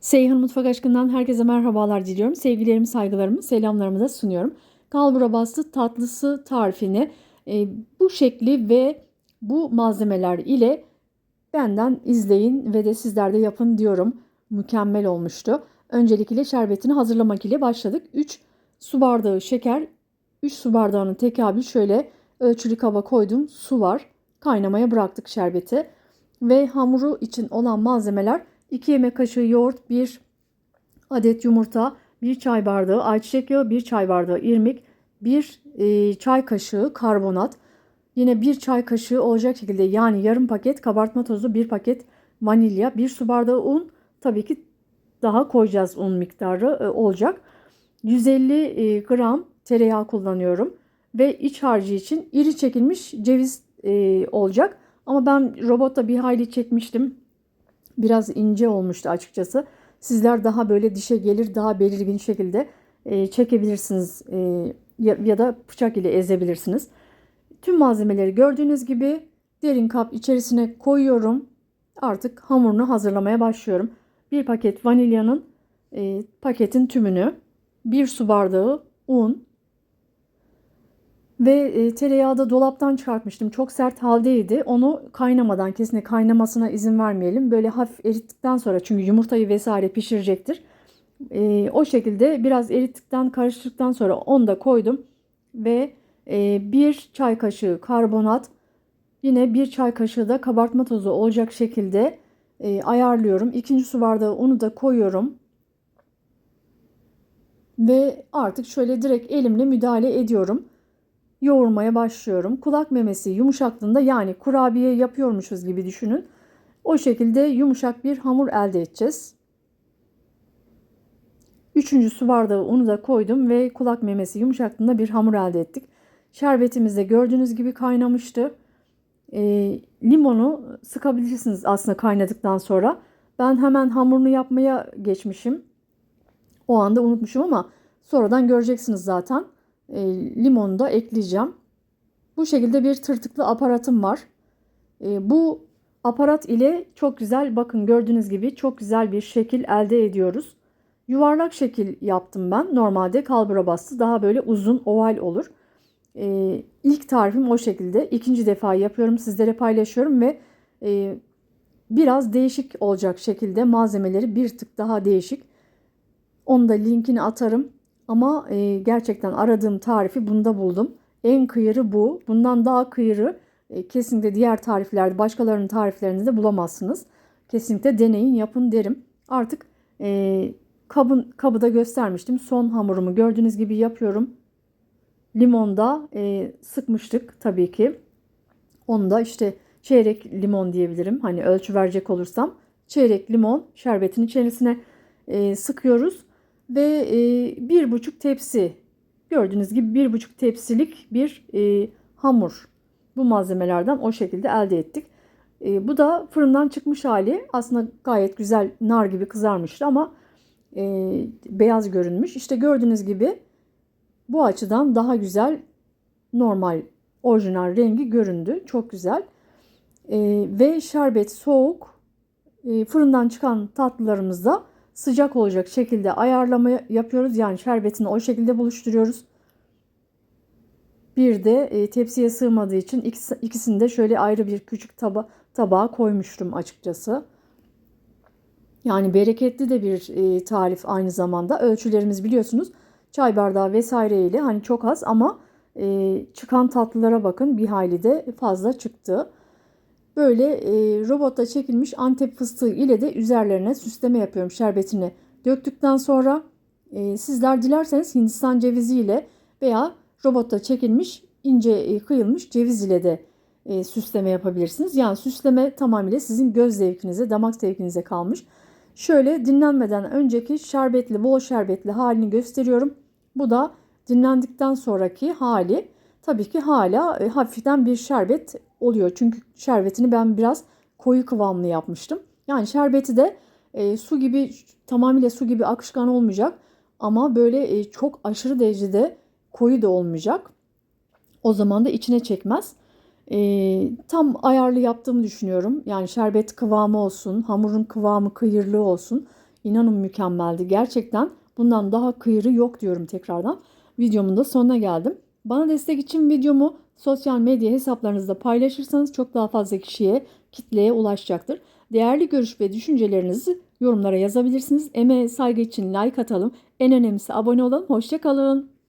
Seyhan Mutfak Aşkı'ndan herkese merhabalar diliyorum. Sevgilerimi, saygılarımı, selamlarımı da sunuyorum. Kalbura bastı tatlısı tarifini e, bu şekli ve bu malzemeler ile benden izleyin ve de sizler de yapın diyorum. Mükemmel olmuştu. Öncelikle şerbetini hazırlamak ile başladık. 3 su bardağı şeker, 3 su bardağının tekabül şöyle ölçülü kaba koydum. Su var. Kaynamaya bıraktık şerbeti. Ve hamuru için olan malzemeler 2 yemek kaşığı yoğurt, 1 adet yumurta, 1 çay bardağı ayçiçek yağı, 1 çay bardağı irmik, 1 e, çay kaşığı karbonat, yine 1 çay kaşığı olacak şekilde yani yarım paket kabartma tozu, 1 paket vanilya, 1 su bardağı un, tabii ki daha koyacağız un miktarı e, olacak. 150 e, gram tereyağı kullanıyorum ve iç harcı için iri çekilmiş ceviz e, olacak. Ama ben robotta bir hayli çekmiştim. Biraz ince olmuştu açıkçası. Sizler daha böyle dişe gelir daha belirgin şekilde e, çekebilirsiniz e, ya, ya da bıçak ile ezebilirsiniz. Tüm malzemeleri gördüğünüz gibi derin kap içerisine koyuyorum. Artık hamurunu hazırlamaya başlıyorum. Bir paket vanilyanın e, paketin tümünü, bir su bardağı un, ve e, tereyağı da dolaptan çıkartmıştım. Çok sert haldeydi. Onu kaynamadan kesinlikle kaynamasına izin vermeyelim. Böyle hafif erittikten sonra çünkü yumurtayı vesaire pişirecektir. E, o şekilde biraz erittikten karıştıktan sonra onu da koydum. Ve e, bir çay kaşığı karbonat yine bir çay kaşığı da kabartma tozu olacak şekilde e, ayarlıyorum. İkinci su bardağı unu da koyuyorum. Ve artık şöyle direkt elimle müdahale ediyorum yoğurmaya başlıyorum. Kulak memesi yumuşaklığında yani kurabiye yapıyormuşuz gibi düşünün. O şekilde yumuşak bir hamur elde edeceğiz. Üçüncü su bardağı unu da koydum ve kulak memesi yumuşaklığında bir hamur elde ettik. Şerbetimiz de gördüğünüz gibi kaynamıştı. E, limonu sıkabilirsiniz aslında kaynadıktan sonra. Ben hemen hamurunu yapmaya geçmişim. O anda unutmuşum ama sonradan göreceksiniz zaten e, limonu da ekleyeceğim. Bu şekilde bir tırtıklı aparatım var. E, bu aparat ile çok güzel bakın gördüğünüz gibi çok güzel bir şekil elde ediyoruz. Yuvarlak şekil yaptım ben. Normalde kalbura bastı daha böyle uzun oval olur. E, ilk tarifim o şekilde. İkinci defa yapıyorum sizlere paylaşıyorum ve e, biraz değişik olacak şekilde malzemeleri bir tık daha değişik. Onu da linkini atarım. Ama e, gerçekten aradığım tarifi bunda buldum. En kıyırı bu. Bundan daha kıyırı e, kesinlikle diğer tariflerde, başkalarının tariflerinde de bulamazsınız. Kesinlikle deneyin, yapın derim. Artık e, kabın, kabı da göstermiştim. Son hamurumu gördüğünüz gibi yapıyorum. Limonda e, sıkmıştık tabii ki. Onu da işte çeyrek limon diyebilirim. Hani ölçü verecek olursam çeyrek limon şerbetin içerisine e, sıkıyoruz ve e, bir buçuk tepsi gördüğünüz gibi bir buçuk tepsilik bir e, hamur bu malzemelerden o şekilde elde ettik. E, bu da fırından çıkmış hali aslında gayet güzel nar gibi kızarmıştı ama e, beyaz görünmüş. İşte gördüğünüz gibi bu açıdan daha güzel normal orijinal rengi göründü. Çok güzel. E, ve şerbet soğuk. E, fırından çıkan tatlılarımızda sıcak olacak şekilde ayarlama yapıyoruz. Yani şerbetini o şekilde buluşturuyoruz. Bir de e, tepsiye sığmadığı için ikisi, ikisini de şöyle ayrı bir küçük taba, tabağa koymuştum açıkçası. Yani bereketli de bir e, tarif aynı zamanda. Ölçülerimiz biliyorsunuz çay bardağı vesaire ile hani çok az ama e, çıkan tatlılara bakın bir hayli de fazla çıktı. Böyle e, robotla çekilmiş antep fıstığı ile de üzerlerine süsleme yapıyorum şerbetini döktükten sonra. E, sizler dilerseniz hindistan cevizi ile veya robotla çekilmiş ince e, kıyılmış ceviz ile de e, süsleme yapabilirsiniz. Yani süsleme tamamıyla sizin göz zevkinize, damak zevkinize kalmış. Şöyle dinlenmeden önceki şerbetli, bol şerbetli halini gösteriyorum. Bu da dinlendikten sonraki hali. Tabii ki hala e, hafiften bir şerbet oluyor. Çünkü şerbetini ben biraz koyu kıvamlı yapmıştım. Yani şerbeti de e, su gibi tamamıyla su gibi akışkan olmayacak. Ama böyle e, çok aşırı derecede koyu da olmayacak. O zaman da içine çekmez. E, tam ayarlı yaptığımı düşünüyorum. Yani şerbet kıvamı olsun, hamurun kıvamı kıyırlı olsun. İnanın mükemmeldi. Gerçekten bundan daha kıyırı yok diyorum tekrardan. Videomun da sonuna geldim. Bana destek için videomu sosyal medya hesaplarınızda paylaşırsanız çok daha fazla kişiye, kitleye ulaşacaktır. Değerli görüş ve düşüncelerinizi yorumlara yazabilirsiniz. Emeğe saygı için like atalım. En önemlisi abone olalım. Hoşçakalın.